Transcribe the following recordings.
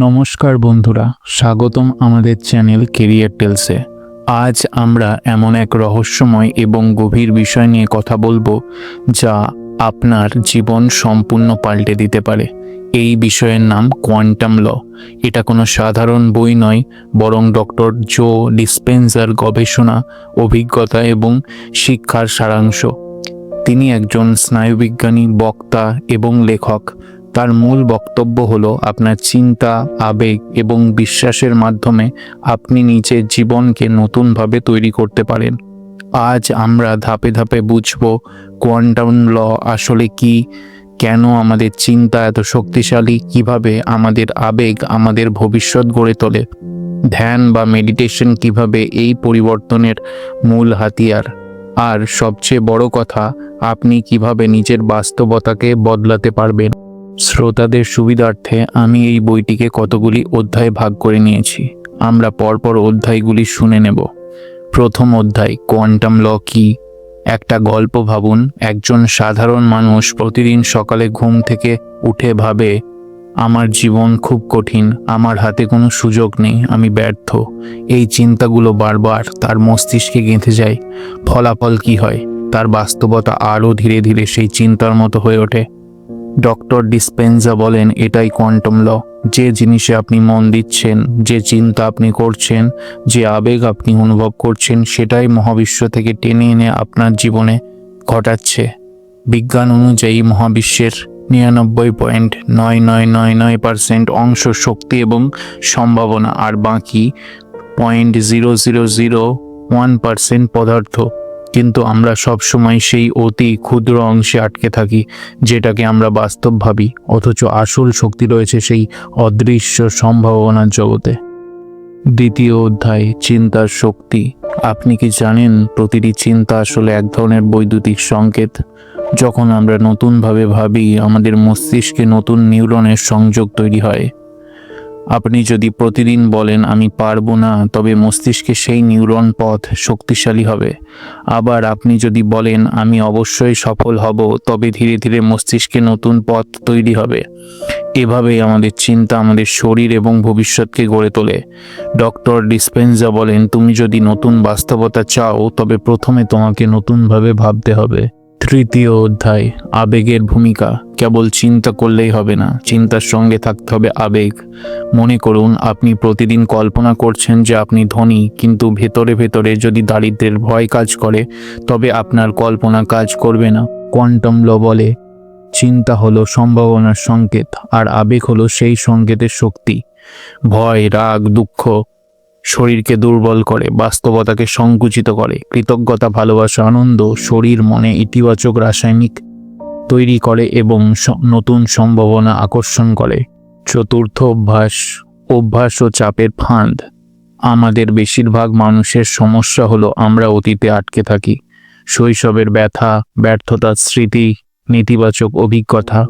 নমস্কার বন্ধুরা, স্বাগতম আমাদের চ্যানেল কেরিয়ার টেলসে আজ আমরা এমন এক রহস্যময় এবং গভীর বিষয় নিয়ে কথা বলব, যা আপনার জীবন সম্পূর্ণ পাল্টে দিতে পারে। এই বিষয়ের নাম কোয়ান্টাম ল। এটা কোনো সাধারণ বই নয়, বরং ডক্টর জো ডিসপেন্সার গবেষণা, অভিজ্ঞতা এবং শিক্ষার সারাংশ। তিনি একজন স্নায়ুবিজ্ঞানী, বক্তা এবং লেখক। তার মূল বক্তব্য হলো আপনার চিন্তা, আবেগ এবং বিশ্বাসের মাধ্যমে আপনি নিজের জীবনকে নতুনভাবে তৈরি করতে পারেন। আজ আমরা ধাপে ধাপে বুঝব কোয়ান্টাম ল আসলে কি, কেন আমাদের চিন্তা এত শক্তিশালী, কীভাবে আমাদের আবেগ আমাদের ভবিষ্যৎ গড়ে তোলে, ধ্যান বা মেডিটেশন কীভাবে এই পরিবর্তনের মূল হাতিয়ার। আর সবচেয়ে বড় কথা, আপনি কীভাবে নিজের বাস্তবতাকে বদলাতে পারবেন। শ্রোতাদের সুবিধার্থে আমি এই বইটিকে কতগুলি অধ্যায়ে ভাগ করে নিয়েছি। আমরা পরপর অধ্যায়গুলি শুনে নেব। প্রথম অধ্যায়, কোয়ান্টাম ল কি? একটা গল্প ভাবুন। একজন সাধারণ মানুষ প্রতিদিন সকালে ঘুম থেকে উঠে ভাবে, আমার জীবন খুব কঠিন, আমার হাতে কোনো সুযোগ নেই, আমি ব্যর্থ। এই চিন্তাগুলো বারবার তার মস্তিষ্কে গেঁথে যায়। ফলাফল কি হয়? তার বাস্তবতা আরও ধীরে ধীরে সেই চিন্তার মতো হয়ে ওঠে। ডক্টর ডিসপেন্সা বলেন, এটাই কোয়ান্টাম ল। যে জিনিসে আপনি মন দিচ্ছেন, যে চিন্তা আপনি করছেন, যে আবেগ আপনি অনুভব করছেন, সেটাই মহাবিশ্ব থেকে টেনে এনে আপনার জীবনে ঘটাচ্ছে। বিজ্ঞান অনুযায়ী মহাবিশ্বের নিরানব্বই পয়েন্ট নয় নয় নয় নয় পার্সেন্ট অংশ শক্তি এবং সম্ভাবনা, আর বাকি point zero zero zero one percent পদার্থ। কিন্তু আমরা সবসময় সেই অতি ক্ষুদ্র অংশে আটকে থাকি, যেটাকে আমরা বাস্তব ভাবি, অথচ আসল শক্তি রয়েছে সেই অদৃশ্য সম্ভাবনার জগতে। দ্বিতীয় অধ্যায়, চিন্তার শক্তি। আপনি কি জানেন, প্রতিটি চিন্তা আসলে এক ধরনের বৈদ্যুতিক সংকেত? যখন আমরা নতুনভাবে ভাবি, আমাদের মস্তিষ্কে নতুন নিউরনের সংযোগ তৈরি হয়। আপনি যদি প্রতিদিন বলেন, আমি পারব না, তবে মস্তিষ্কে সেই নিউরন পথ শক্তিশালী হবে। আবার আপনি যদি বলেন, আমি অবশ্যই সফল হব, তবে ধীরে ধীরে মস্তিষ্কে নতুন পথ তৈরি হবে। এভাবেই আমাদের চিন্তা আমাদের শরীর এবং ভবিষ্যৎকে গড়ে তোলে। ডক্টর ডিসপেন্সা বলেন, তুমি যদি নতুন বাস্তবতা চাও, তবে প্রথমে তোমাকে নতুনভাবে ভাবতে হবে। তৃতীয় অধ্যায়, আবেগের ভূমিকা। কেবল চিন্তা করলেই হবে না। চিন্তার সঙ্গে থাকতে হবে আবেগ। মনে করুন, আপনি প্রতিদিন কল্পনা করছেন যে আপনি ধনী, কিন্তু ভেতরে ভেতরে যদি দারিদ্রের ভয় কাজ করে, তবে আপনার কল্পনা কাজ করবে না। কোয়ান্টাম ল বলে, চিন্তা হলো সম্ভাবনার সংকেত, আর আবেগ হলো সেই সংকেতের শক্তি। ভয়, রাগ, দুঃখ শরীরকে দুর্বল করে, বাস্তবতাকে সংকুচিত করে। কৃতজ্ঞতা, ভালোবাসা, আনন্দ, শরীর, মনে, ইতিবাচক, রাসায়নিক তৈরি করে এবং নতুন সম্ভাবনা আকর্ষণ করে। চতুর্থ অভ্যাস অভ্যাস ও চাপের ফাঁদ। আমাদের বেশিরভাগ মানুষের সমস্যা হলো আমরা অতীতে আটকে থাকি। শৈশবের ব্যথা, ব্যর্থতার স্মৃতি, নেতিবাচক অভিজ্ঞতা।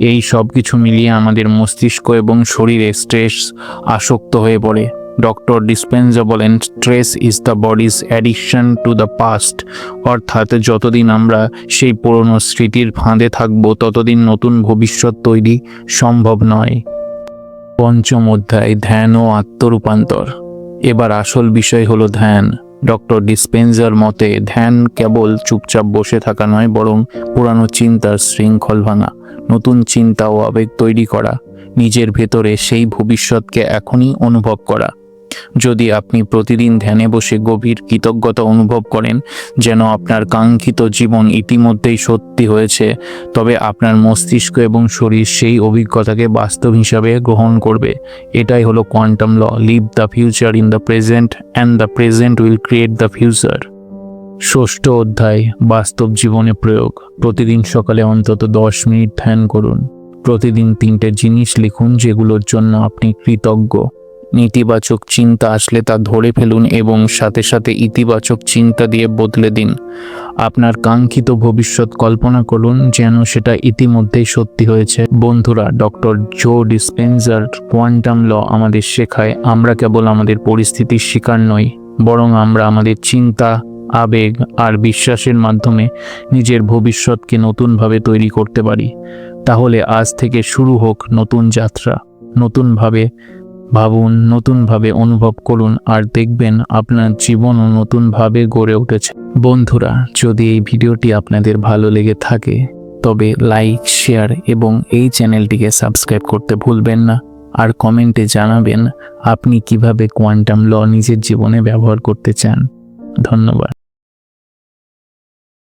এই সব কিছু মিলিয়ে আমাদের মস্তিষ্ক এবং শরীরে স্ট্রেস আসক্ত হয়ে পড়ে। ডক্টর ডিসপেন্সা বলেন stress is the body's addiction to the past অর্থাৎ যতদিন আমরা সেই পুরনো স্মৃতির ফাঁদে থাকব, ততদিন নতুন ভবিষ্যৎ তৈরি সম্ভব নয়। পঞ্চম অধ্যায়, ধ্যান ও আত্মরূপান্তর। এবার আসল বিষয় হলো ধ্যান। ডক্টর ডিসপেন্সার মতে, ধ্যান কেবল চুপচাপ বসে থাকা নয়, বরং পুরানো চিন্তার শৃঙ্খল ভাঙা, নতুন চিন্তা ও আবেগ তৈরি করা, নিজের ভেতরে সেই ভবিষ্যৎকে এখনই অনুভব করা। যদি আপনি প্রতিদিন ধ্যানে বসে গভীর কৃতজ্ঞতা অনুভব করেন, যেন আপনার কাঙ্ক্ষিত জীবন ইতিমধ্যেই সত্যি হয়েছে, তবে আপনার মস্তিষ্ক এবং শরীর সেই অভিজ্ঞতাকে বাস্তব হিসাবে গ্রহণ করবে। এটাই হলো quantum law, live the future in the present, and the present will create the future. ষষ্ঠ অধ্যায়, বাস্তব জীবনে প্রয়োগ। প্রতিদিন সকালে অন্তত দশ মিনিট ধ্যান করুন। প্রতিদিন তিনটে জিনিস লিখুন যেগুলোর জন্য আপনি কৃতজ্ঞ। নেতিবাচক চিন্তা আসলে তা ধরে ফেলুন এবং সাথে সাথে ইতিবাচক চিন্তা দিয়ে বদলে দিন। আপনার কাঙ্ক্ষিত ভবিষ্যৎ কল্পনা করুন যেন সেটা ইতিমধ্যেই সত্যি হয়েছে। বন্ধুরা, doctor Joe Dispenza quantum law আমাদের শেখায়, আমরা কেবল আমাদের পরিস্থিতির শিকার নই, বরং আমরা আমাদের চিন্তা, আবেগ আর বিশ্বাসের মাধ্যমে নিজের ভবিষ্যৎকে নতুনভাবে তৈরি করতে পারি। তাহলে আজ থেকে শুরু হোক নতুন যাত্রা। নতুনভাবে ভাবুন, নতুনভাবে অনুভব করুন আর দেখবেন আপনার জীবনও নতুনভাবে গড়ে উঠেছে। বন্ধুরা, যদি এই ভিডিওটি আপনাদের ভালো লেগে থাকে, তবে লাইক, শেয়ার এবং এই চ্যানেলটিকে সাবস্ক্রাইব করতে ভুলবেন না। আর কমেন্টে জানাবেন, আপনি কীভাবে কোয়ান্টাম ল নিজের জীবনে ব্যবহার করতে চান। ধন্যবাদ।